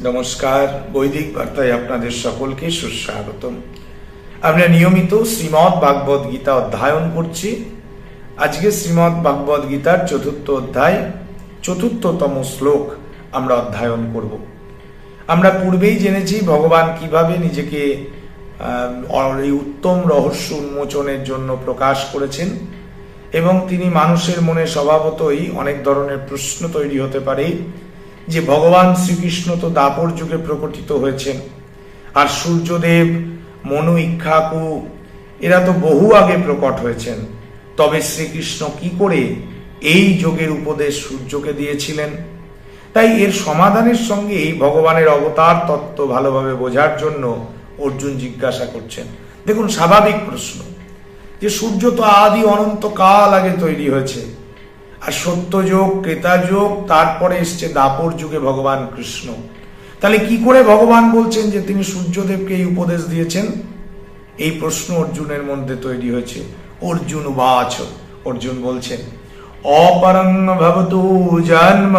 নমস্কার, বৈদিক বার্তায় আপনাদের সকলকে সুস্বাগতম। আমরা নিয়মিত শ্রীমৎ ভাগবত গীতা অধ্যয়ন করছি। আজকে শ্রীমৎ ভাগবত গীতার চতুর্থ অধ্যায়, চতুর্থতম শ্লোক আমরা অধ্যয়ন করব। আমরা পূর্বেই জেনেছি ভগবান কীভাবে নিজেকে এই উত্তম রহস্য উন্মোচনের জন্য প্রকাশ করেছেন এবং তিনি মানুষের মনে স্বভাবতই অনেক ধরনের প্রশ্ন তৈরি হতে পারে। যে ভগবান শ্রীকৃষ্ণ তো দাপর যুগে প্রকটিত হয়েছেন। আর সূর্যদেব, মনু, ইক্ষাকু, এরা তো বহু আগে প্রকট হয়েছেন। তবে শ্রীকৃষ্ণ কি করে এই যোগের উপদেশ সূর্যকে দিয়েছিলেন? তাই এর সমাধানের সঙ্গে ভগবানের অবতার তত্ত্ব ভালোভাবে বোঝার জন্য অর্জুন জিজ্ঞাসা করছেন। দেখুন, স্বাভাবিক প্রশ্ন। যে সূর্য তো আদি অনন্ত কাল আগে তৈরি হয়েছে। আর সত্যযুগ ক্রেতাযুগ তারপরে এসছে দাপর যুগে ভগবান কৃষ্ণ। তাহলে কি করে ভগবান বলছেন যে তিনি সূর্যদেবকে এই উপদেশ দিয়েছেন? এই প্রশ্ন অর্জুনের মধ্যে তৈরি হয়েছে। অর্জুন বাছ অর্জুন বলছেন অপরং ভবতু জন্ম,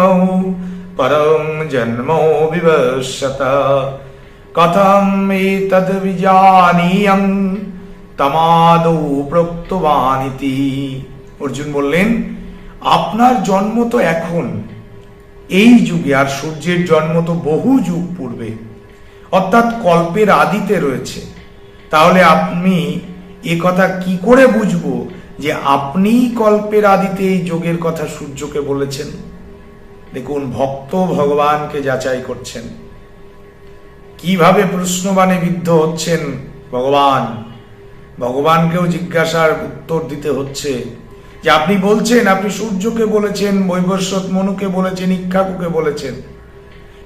পরম জন্ম বিবশত কথম এতদ বিজানীয়ং তমাদৌ প্রক্তবানিতি। অর্জুন বললেন আপনার জন্ম তো এখন। এই যুগে আর সূর্যের জন্ম তো বহু যুগ পূর্বে। অর্থাৎ কল্পের আদিতে রয়েছে। তাহলে আপনি এ কথা কি করে বুঝব যে আপনিই কল্পের আদিতে এই যোগের কথা সূর্যকে বলেছেন? দেখুন, ভক্ত ভগবানকে যাচাই করছেন। কীভাবে প্রশ্নবাণে বিদ্ধ হচ্ছেন ভগবান? ভগবানকেও জিজ্ঞাসার উত্তর দিতে হচ্ছে। যে আপনি বলছেন, আপনি সূর্যকে বলেছেন বৈবস্বত মনুকে বলেছেন, ইক্ষাকুকে বলেছেন।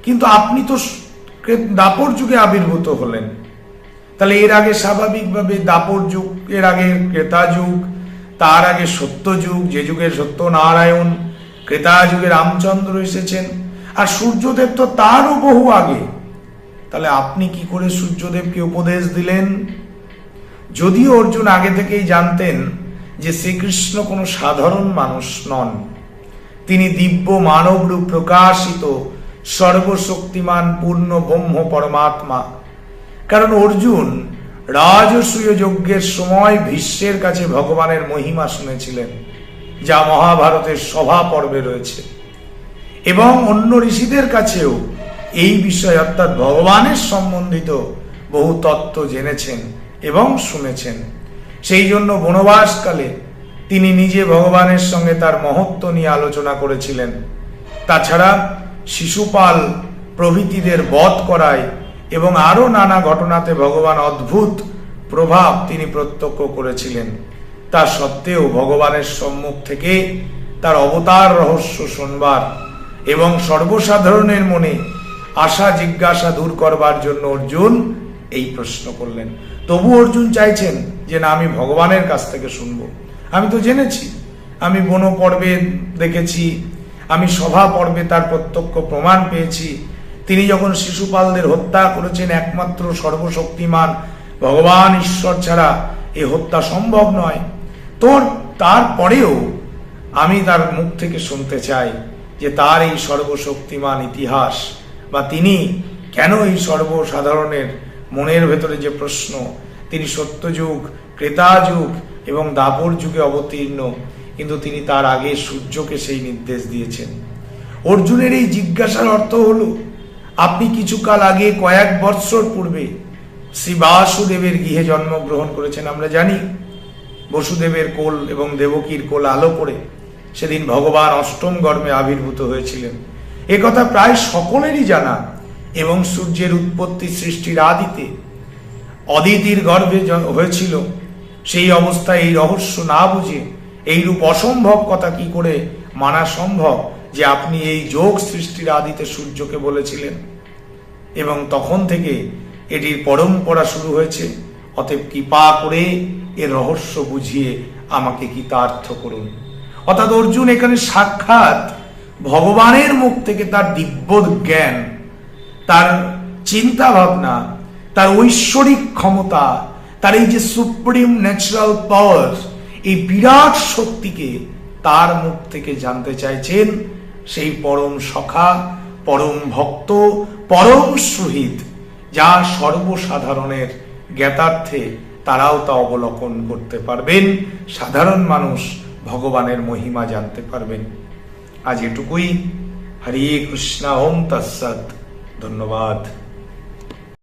কিন্তু আপনি তো দাপর যুগে আবির্ভূত হলেন। তাহলে এর আগে স্বাভাবিকভাবে দাপর যুগ, এর আগে ক্রেতা যুগ, তার আগে সত্য যুগ, যে যুগে সত্য নারায়ণ ক্রেতা যুগে রামচন্দ্র এসেছেন। আর সূর্যদেব তো তারও বহু আগে। তাহলে আপনি কি করে সূর্যদেবকে উপদেশ দিলেন? যদিও অর্জুন আগে থেকেই জানতেন যে শ্রীকৃষ্ণ কোনো সাধারণ মানুষ নন। তিনি দিব্য মানবরূপ প্রকাশিত সর্বশক্তিমান, পূর্ণ, ব্রহ্ম, পরমাত্মা। কারণ অর্জুন রাজসূয় যজ্ঞের সময় ভীষ্মের কাছে ভগবানের মহিমা শুনেছিলেন, যা মহাভারতের সভা পর্বে রয়েছে। এবং অন্য ঋষিদের কাছেও এই বিষয় অর্থাৎ ভগবানের সম্বন্ধিত বহু তত্ত্ব জেনেছেন এবং শুনেছেন। সেই জন্য বনবাসকালে তিনি নিজে ভগবানের সঙ্গে তার মহত্ব নিয়ে আলোচনা করেছিলেন। তাছাড়া শিশুপাল প্রভৃতিদের বধ করায় এবং আরও নানা ঘটনাতে ভগবান অদ্ভুত প্রভাব তিনি প্রত্যক্ষ করেছিলেন। তা সত্ত্বেও ভগবানের সম্মুখ থেকে তার অবতার রহস্য শুনবার এবং সর্বসাধারণের মনে আশা জিজ্ঞাসা দূর করবার জন্য অর্জুন এই প্রশ্ন করলেন। তবু অর্জুন চাইছেন যে, না, আমি ভগবানের কাছ থেকে শুনব। আমি তো জেনেছি। আমি বন পর্বে দেখেছি। আমি সভা পর্বে তার প্রত্যক্ষ প্রমাণ পেয়েছি। তিনি যখন শিশুপালদের হত্যা করেছেন একমাত্র সর্বশক্তিমান ভগবান ঈশ্বর ছাড়া, এ হত্যা সম্ভব নয়। তোর তারপরেও আমি তার মুখ থেকে শুনতে চাই যে, তার এই সর্বশক্তিমান ইতিহাস বা তিনি কেন এই সর্বসাধারণের মনের ভেতরে যে প্রশ্ন, তিনি সত্যযুগ ক্রেতা যুগ এবং দাপর যুগে অবতীর্ণ, কিন্তু তিনি তার আগে সূর্যকে সেই নির্দেশ দিয়েছেন। অর্জুনের এই জিজ্ঞাসার অর্থ হল, আপনি কিছুকাল আগে কয়েক বৎসর পূর্বে শ্রী বাসুদেবের গৃহে জন্মগ্রহণ করেছেন, আমরা জানি। বসুদেবের কোল এবং দেবকীর কোল আলো করে সেদিন ভগবান অষ্টম গর্মে আবির্ভূত হয়েছিলেন। এ কথা প্রায় সকলেরই জানা। এবং সূর্যের উৎপত্তি সৃষ্টির আদিতে অদিতির গর্ভে হয়েছিল, সেই অবস্থায় এই রহস্য না বুঝে এইরূপ অসম্ভব কথা কি করে মানা সম্ভব যে আপনি এই যোগ সৃষ্টির আদিতে সূর্যকে বলেছিলেন? এবং তখন থেকে এটির পরম্পরা শুরু হয়েছে, অতএব কৃপা করে এর রহস্য বুঝিয়ে আমাকে কৃতার্থ করুন। অর্থাৎ অর্জুন এখানে সাক্ষাৎ ভগবানের মুখ থেকে তার দিব্য জ্ঞান তার চিন্তা ভাবনা তার ঐশ্বরিক ক্ষমতা, তার এই যে সুপ্রিম ন্যাচারাল পাওয়ার এই বিরাট শক্তিকে তার মুখ থেকে জানতে চাইছেন সেই পরম সখা, পরম ভক্ত, পরম সুহিত, যা সর্বসাধারণের জ্ঞাতার্থে তারাও তা অবলোকন করতে পারবেন। সাধারণ মানুষ ভগবানের মহিমা জানতে পারবেন। আজ এটুকুই। হরে কৃষ্ণ, ওম তৎসৎ। ধন্যবাদ।